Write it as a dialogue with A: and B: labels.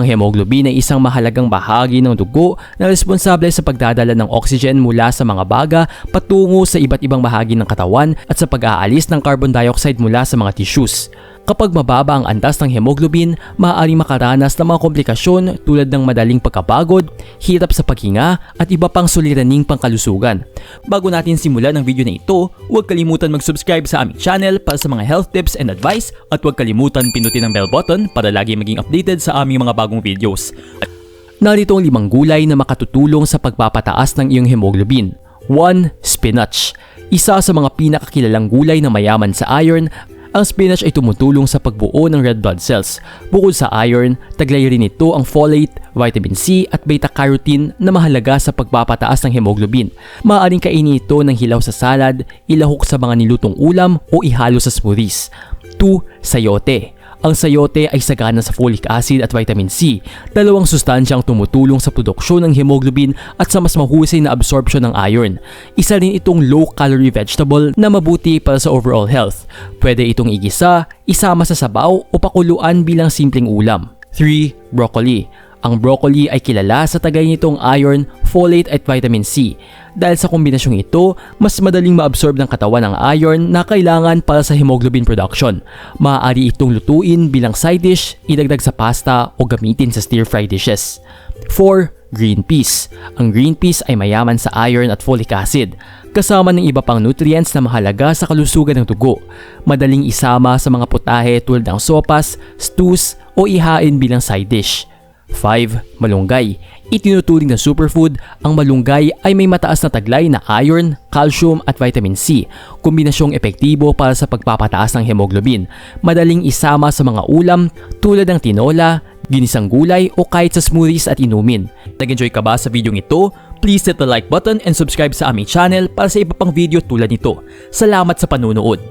A: Ang hemoglobin ay isang mahalagang bahagi ng dugo na responsable sa pagdadala ng oxygen mula sa mga baga patungo sa iba't ibang bahagi ng katawan at sa pag-aalis ng carbon dioxide mula sa mga tissues. Kapag mababa ang antas ng hemoglobin, maaaring makaranas ng mga komplikasyon tulad ng madaling pagkapagod, hirap sa paghinga at iba pang suliraning pangkalusugan. Bago natin simulan ang video na ito, huwag kalimutan mag-subscribe sa aming channel para sa mga health tips and advice at huwag kalimutan pinutin ang bell button para lagi maging updated sa aming mga bagong videos. Narito ang limang gulay na makatutulong sa pagpapataas ng iyong hemoglobin. 1. Spinach Isa sa mga pinakakilalang gulay na mayaman sa iron ang spinach ay tumutulong sa pagbuo ng red blood cells. Bukod sa iron, taglay rin ito ang folate, vitamin C at beta-carotene na mahalaga sa pagpapataas ng hemoglobin. Maaaring kainin ito ng hilaw sa salad, ilahok sa mga nilutong ulam o ihalo sa smoothies. 2. Sayote ang sayote ay sagana sa folic acid at vitamin C, dalawang sustansyang tumutulong sa produksyon ng hemoglobin at sa mas mahusay na absorption ng iron. Isa rin itong low-calorie vegetable na mabuti para sa overall health. Pwede itong igisa, isama sa sabaw o pakuluan bilang simpleng ulam. 3. Broccoli ang broccoli ay kilala sa tagay nitong iron, folate at vitamin C. Dahil sa kombinasyong ito, mas madaling maabsorb ng katawan ang iron na kailangan para sa hemoglobin production. Maaari itong lutuin bilang side dish, idagdag sa pasta o gamitin sa stir-fry dishes. 4. Green peas. Ang green peas ay mayaman sa iron at folic acid kasama ng iba pang nutrients na mahalaga sa kalusugan ng dugo. Madaling isama sa mga putahe tulad ng sopas, stews o ihain bilang side dish. 5. Malunggay. Itinuturing na superfood, ang malunggay ay may mataas na taglay na iron, calcium at vitamin C, kombinasyong epektibo para sa pagpapataas ng hemoglobin. Madaling isama sa mga ulam tulad ng tinola, ginisang gulay o kahit sa smoothies at inumin. Nag-enjoy ka ba sa video ito? Please hit the like button and subscribe sa aming channel para sa iba pang video tulad nito. Salamat sa panunood!